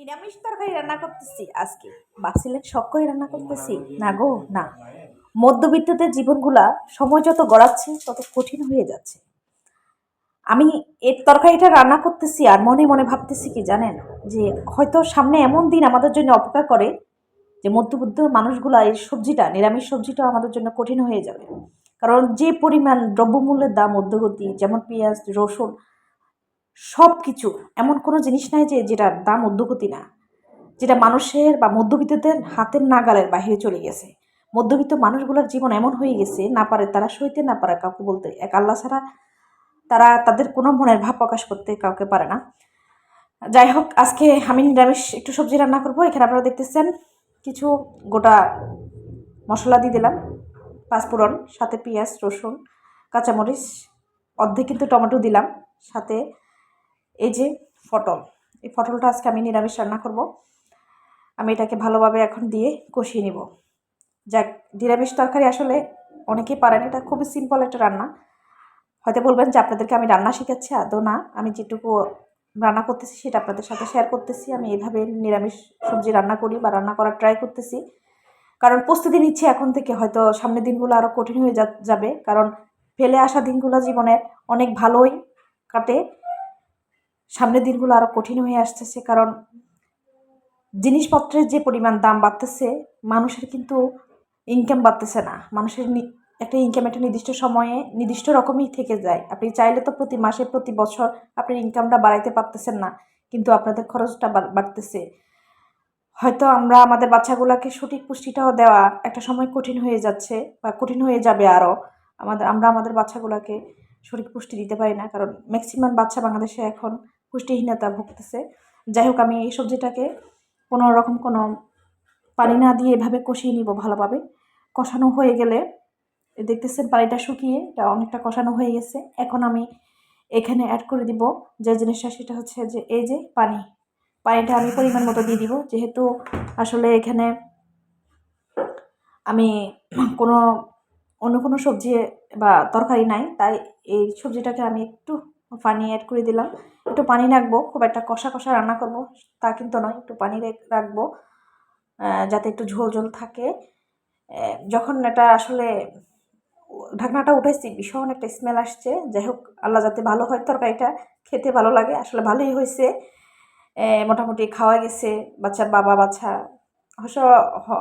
নিরামিষ তরকারি রান্না করতেছি আজকে। বাসিলের শখ করে রান্না করতেছি। না গো, না। মধ্যবিত্তদের জীবনগুলা সময় যত গড়াচ্ছে, তত কঠিন হয়ে যাচ্ছে। আমি এর তরকারিটা রান্না করতেছি আর মনে মনে ভাবতেছি কি জানেন? যে হয়তো সামনে এমন দিন আমাদের জন্য অপেক্ষা করে যে মধ্যবিত্ত মানুষগুলা এই সবজিটা, নিরামিষ সবজিটা আমাদের জন্য কঠিন হয়ে যাবে। কারণ যে পরিমাণ দ্রব্যমূল্যের দাম মধ্যগতি যেমন পেঁয়াজ, রসুন সব কিছু এমন কোনো জিনিস নাই যে যেটার দাম উদ্যোগতি না। যেটা মানুষের বা মধ্যবিত্তদের হাতের নাগালের বাইরে চলে গেছে। মধ্যবিত্ত মানুষগুলোর জীবন এমন হয়ে গেছে, না পারে তারা সইতে, না পারে কাউকে বলতে। এক আল্লাহ ছাড়া তারা তাদের কোনো মনের ভাব প্রকাশ করতে কাউকে পারে না। যাই হোক, আজকে আমি নিরামিষ একটু সবজি রান্না করব। এখানে আপনারা দেখতেছেন কিছু গোটা মশলা দিয়ে দিলাম। পাঁচফোড়ন সাথে পেঁয়াজ, রসুন, কাঁচামরিচ, অর্ধেক কিন্তু টমেটো দিলাম। সাথে এই যে পটল, এই পটলটা আজকে আমি নিরামিষ রান্না করব। আমি এটাকে ভালোভাবে এখন দিয়ে কষিয়ে নিব। যাক, নিরামিষ তরকারি আসলে অনেকেই পারেন, এটা খুবই সিম্পল একটা রান্না। হয়তো বলবেন যে আপনাদেরকে আমি রান্না শেখাচ্ছি, আদৌ না। আমি যেটুকু রান্না করতেছি সেটা আপনাদের সাথে শেয়ার করতেছি। আমি এইভাবে নিরামিষ সবজি রান্না করি বা রান্না করার ট্রাই করতেছি। কারণ প্রস্তুতি নিচ্ছি এখন থেকে হয়তো সামনের দিনগুলো আরও কঠিন হয়ে যাবে। কারণ ফেলে আসা দিনগুলো জীবনের অনেক ভালোই কাটে। সামনের দিনগুলো আরও কঠিন হয়ে আসতেছে, কারণ জিনিসপত্রের যে পরিমাণ দাম বাড়তেছে, মানুষের কিন্তু ইনকাম বাড়তেছে না। মানুষের একটা ইনকাম একটা নির্দিষ্ট সময়ে নির্দিষ্ট রকমই থেকে যায়। আপনি চাইলে তো প্রতি মাসে, প্রতি বছর আপনার ইনকামটা বাড়াইতে পারতেছেন না, কিন্তু আপনাদের খরচটা বাড়তেছে। হয়তো আমরা আমাদের বাচ্চাগুলোকে সঠিক পুষ্টিটাও দেওয়া একটা সময় কঠিন হয়ে যাচ্ছে বা কঠিন হয়ে যাবে আরও আমাদের আমরা আমাদের বাচ্চাগুলোকে সঠিক পুষ্টি দিতে পারি না, কারণ ম্যাক্সিমাম বাচ্চা বাংলাদেশে এখন পুষ্টিহীনতা ভুগতেছে। যাই হোক আমি এই সবজিটাকে কোনো রকম কোনো পানি না দিয়ে এভাবে কষিয়ে নিব ভালোভাবে। কষানো হয়ে গেলে দেখতেছেন পানিটা শুকিয়ে, এটা অনেকটা কষানো হয়ে গেছে। এখন আমি এখানে অ্যাড করে দিব যে জিনিসটা, সেটা হচ্ছে যে এই যে পানি। পানিটা আমি পরিমাণ মতো দিয়ে দিব। যেহেতু আসলে এখানে আমি কোনো, অন্য কোনো সবজি বা তরকারি নাই, তাই এই সবজিটাকে আমি একটু পানি অ্যাড করে দিলাম। একটু পানি রাখব, খুব একটা কষা কষা রান্না করব, তা কিন্তু নয়, একটু পানি রাখব যাতে একটু ঝোল ঝোল থাকে। যখন এটা আসলে ঢাকনাটা উঠেছি ভীষণ একটা স্মেল আসছে। যাই হোক, আল্লাহ যাতে ভালো হয় তরকারিটা, খেতে ভালো লাগে, আসলে ভালোই হয়েছে। মোটামুটি খাওয়া গেছে বাচ্চার বাবা বাচ্চা।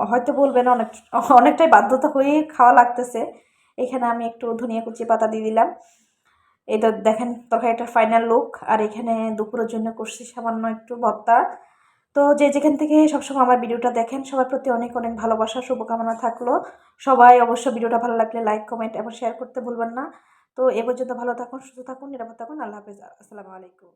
হয়তো বলবেন অনেক অনেকটাই বাধ্যতা হয়েই খাওয়া লাগতেছে। এখানে আমি একটু ধনিয়া কুচি পাতা দিয়ে দিলাম। এটা দেখেন তখন একটা ফাইনাল লুক আর এখানে দুপুরের জন্য করছি সামান্য একটু ভর্তা। তো যে যেখান থেকে সবসময় আমার ভিডিওটা দেখেন, সবার প্রতি অনেক অনেক ভালোবাসা, শুভকামনা থাকল। সবাই অবশ্য ভিডিওটা ভালো লাগলে লাইক কমেন্ট এবং শেয়ার করতে ভুলবেন না। তো এ পর্যন্ত ভালো থাকুন, সুস্থ থাকুন, নিরাপদ থাকুন। আল্লাহ হাফেজ, আসসালামু আলাইকুম।